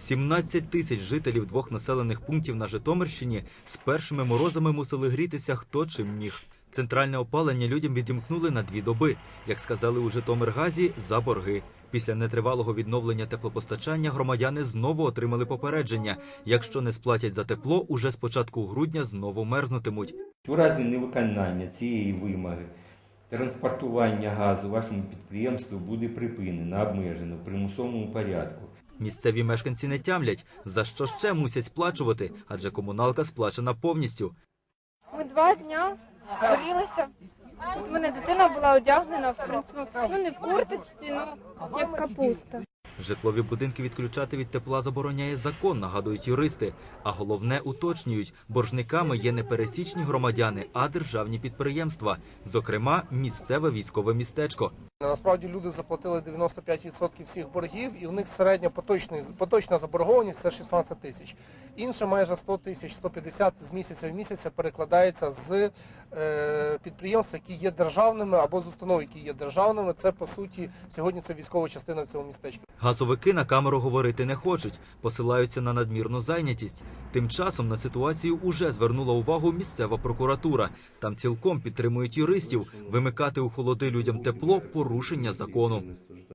17 тисяч жителів двох населених пунктів на Житомирщині з першими морозами мусили грітися хто чим міг. Центральне опалення людям відімкнули на дві доби, як сказали у Житомиргазі, за борги. Після нетривалого відновлення теплопостачання громадяни знову отримали попередження. Якщо не сплатять за тепло, уже з початку грудня знову мерзнутимуть. У разі невиконання цієї вимоги транспортування газу вашому підприємству буде припинено, обмежено в примусовому порядку. Місцеві мешканці не тямлять, за що ще мусять сплачувати, адже комуналка сплачена повністю. Ми два дня горілися. Тут у мене дитина була одягнена, в принципі, ну не в курточці, ну як капуста. Житлові будинки відключати від тепла забороняє закон, нагадують юристи. А головне уточнюють, боржниками є не пересічні громадяни, а державні підприємства, зокрема місцеве військове містечко. Насправді люди заплатили 95% всіх боргів, і в них середня поточна, поточна заборгованість це 16 тисяч. Інше майже 100 тисяч, 150 з місяця в місяць перекладається з е, підприємств, які є державними, або з установ, які є державними. Це по суті сьогодні це військова частина в цьому містечку. Газовики на камеру говорити не хочуть, посилаються на надмірну зайнятість. Тим часом на ситуацію уже звернула увагу місцева прокуратура. Там цілком підтримують юристів. Вимикати у холоди людям тепло – порушення закону.